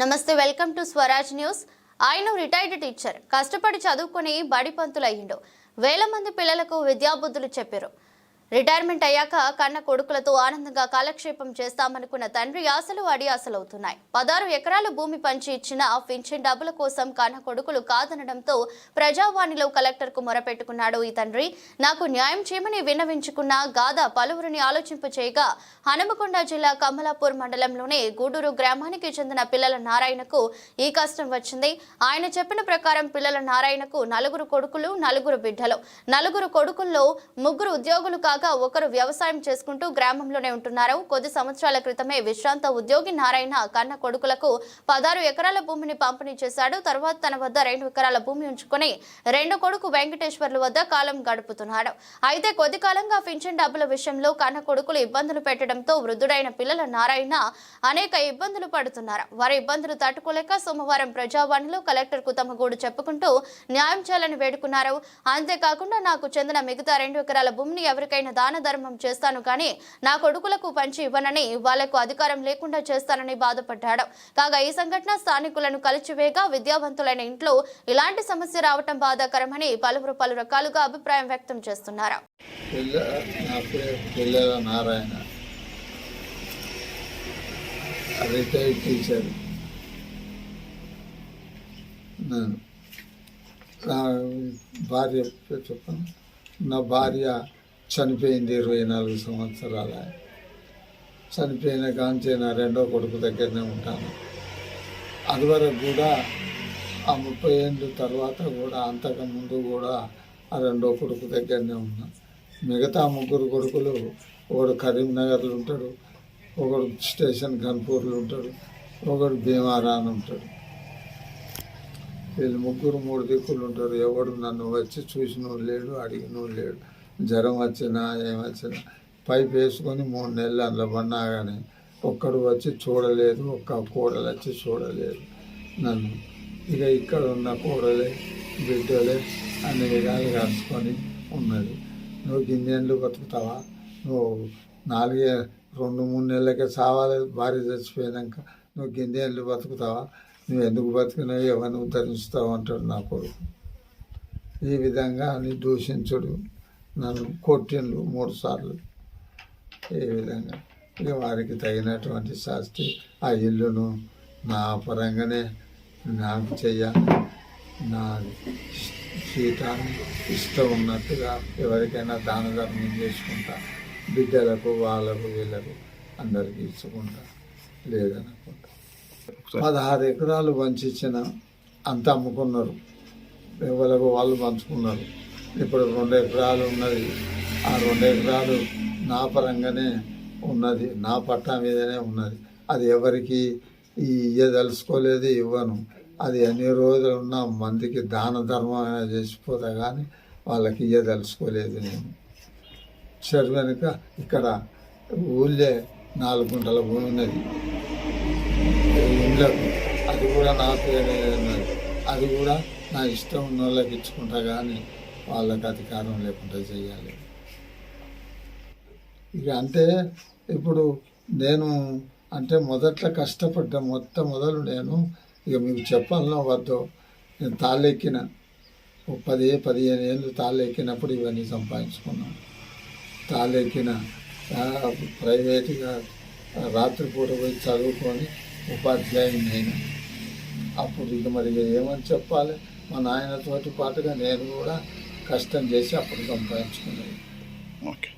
నమస్తే welcome to Swaraj news. ఆయన retired teacher. కష్టపడి చదువుకొని బడి పంతులయ్యిండు వేల మంది పిల్లలకు విద్యాబుద్ధులు చెప్పారు. రిటైర్మెంట్ అయ్యాక కన్న కొడుకులతో ఆనందంగా కాలక్షేపం చేస్తామనుకున్న తండ్రి ఆశలు అడి ఆశలవుతున్నాయి. పదహారు ఎకరాల భూమి పంచి ఇచ్చిన పింఛన్ డబ్బుల కోసం కన్న కొడుకులు కాదనడంతో ప్రజావాణిలో కలెక్టర్కు మొరపెట్టుకున్నాడు ఈ తండ్రి. నాకు న్యాయం చేయమని విన్నవించుకున్న గాథ పలువురిని ఆలోచింపచేయగా హనుమకొండ జిల్లా కమలాపూర్ మండలంలోనే గూడూరు గ్రామానికి చెందిన పిల్లల నారాయణకు ఈ కష్టం వచ్చింది. ఆయన చెప్పిన ప్రకారం పిల్లల నారాయణకు నలుగురు కొడుకులు నలుగురు బిడ్డలు. నలుగురు కొడుకుల్లో ముగ్గురు ఉద్యోగులు కాగా ఒకరు వ్యవసాయం చేసుకుంటూ గ్రామంలోనే ఉంటున్నారు. కొద్ది సంవత్సరాల క్రితమే విశ్రాంత ఉద్యోగి నారాయణ కన్న కొడుకులకు పదహారు ఎకరాల భూమిని పంపిణీ చేశాడు. తర్వాత తన వద్ద రెండు ఎకరాల భూమి ఉంచుకొని రెండు కొడుకు వెంకటేశ్వర్ల వద్ద కాలం గడుపుతున్నాడు. అయితే కొద్ది కాలంగా పింఛన్ డబ్బుల విషయంలో కన్న కొడుకులు ఇబ్బందులు పెట్టడంతో వృద్ధుడైన పిల్లల నారాయణ అనేక ఇబ్బందులు పడుతున్నారు. వారి ఇబ్బందులు తట్టుకోలేక సోమవారం ప్రజావాణిలో కలెక్టర్కు తమ గూడు చెప్పుకుంటూ న్యాయం చేయాలని వేడుకున్నారు. అంతేకాకుండా నాకు చెందిన మిగతా రెండు ఎకరాల భూమిని ఎవరికైనా దాన ధర్మం చేస్తాను కానీ నా కొడుకులకు పంచి ఇవ్వనని వాళ్ళకు అధికారం లేకుండా చేస్తానని బాధపడ్డాడు. కాగా ఈ సంఘటన స్థానికులను కలిచివేగా విద్యావంతులైన ఇంట్లో ఇలాంటి సమస్య రావటం బాధాకరమని పలువురు పలు రకాలుగా అభిప్రాయం వ్యక్తం చేస్తున్నారు. టీచర్. నా భార్య చెప్పాను నా భార్య చనిపోయింది ఇరవై నాలుగు సంవత్సరాల. చనిపోయిన కాంచి నా రెండో కొడుకు దగ్గరనే ఉంటాను. అది వరకు కూడా ఆ ముప్పై ఏళ్ళ తర్వాత కూడా అంతకు ముందు కూడా ఆ రెండో కొడుకు దగ్గరనే ఉన్నా. మిగతా ముగ్గురు కొడుకులు ఒకడు కరీంనగర్లో ఉంటాడు ఒకడు స్టేషన్ గన్పూర్లో ఉంటాడు ఒకడు భీమారా అని ఉంటాడు. వీళ్ళు ముగ్గురు మూడు దిక్కులు ఉంటారు. ఎవడు నన్ను వచ్చి చూసిన లేడు అడిగినోళ్ళు లేడు. జ్వరం వచ్చినా ఏమొచ్చినా పైప్ వేసుకొని మూడు నెలలు అందులో పడినా కానీ ఒక్కడు వచ్చి చూడలేదు ఒక్క కూడలు వచ్చి చూడలేదు నన్ను. ఇక ఇక్కడ ఉన్న కూడలే బిడ్డలే అన్ని విధాలు కలుసుకొని ఉన్నది. నువ్వు గిన్నెళ్ళు బతుకుతావా? నువ్వు నాలుగే రెండు మూడు నెలలకే చావాలి భార్య చచ్చిపోయాక నువ్వు గిన్నెళ్ళు బతుకుతావా? నువ్వు ఎందుకు బతికినావు? ఎవరిని ఉద్ధరించుతావు? అంటాడు నా కొడుకు. ఈ విధంగా అని దూషించుడు. నన్ను కొట్టిండు మూడు సార్లు. ఈ విధంగా. ఇక వారికి తగినటువంటి శాస్తి ఆ ఇల్లును నా పరంగానే నాకు చెయ్యాలి నా జీతాన్ని ఇష్టం ఉన్నట్టుగా ఎవరికైనా దాన ధర్మం చేసుకుంటా. బిడ్డలకు వాళ్ళకు వీళ్ళకు అందరికీ ఇచ్చుకుంటా. లేదనుకుంటా. పదహారు ఎకరాలు పంచిచ్చిన అంత అమ్ముకున్నారు. ఎవరికి వాళ్ళు పంచుకున్నారు. ఇప్పుడు రెండు ఎకరాలు ఉన్నది. ఆ రెండు ఎకరాలు నా పరంగానే ఉన్నది. నా పట్టా మీదనే ఉన్నది. అది ఎవరికి ఈ ఇయ్యదలుచుకోలేదు ఇవ్వను. అది అన్ని రోజులు ఉన్న మందికి దాన ధర్మం చేసిపోతా కానీ వాళ్ళకి ఇయ్యదలుచుకోలేదు నేను. చెరు కనుక ఇక్కడ ఊళ్ళే నాలుగు గుంటల భూమి ఉన్నది. ఇళ్ళకు అది కూడా నా పేరు ఉన్నది. అది కూడా నా ఇష్టం ఉన్న వాళ్ళకి ఇచ్చుకుంటా కానీ వాళ్ళకి అధికారం లేకుండా చేయాలి. ఇక అంటే ఇప్పుడు నేను అంటే మొదట్లో కష్టపడ్డా మొత్తం మొదలు నేను ఇక మీకు చెప్పాలనో వద్దో నేను తాళ్ళెక్కిన ఓ పది పదిహేను ఏళ్ళు తాళ్ళెక్కినప్పుడు ఇవన్నీ సంపాదించుకున్నాను. తాళ్ళెక్కిన ప్రైవేటుగా ప్రైవేట్గా రాత్రిపూట పోయి చదువుకొని ఉపాధ్యాయుని అయినా అప్పుడు ఇక మరి ఇక ఏమని చెప్పాలి? మా నాయనతోటి పాటుగా నేను కూడా కష్టం చేసి అప్పుడు సంపాదించుకున్నాయి. ఓకే.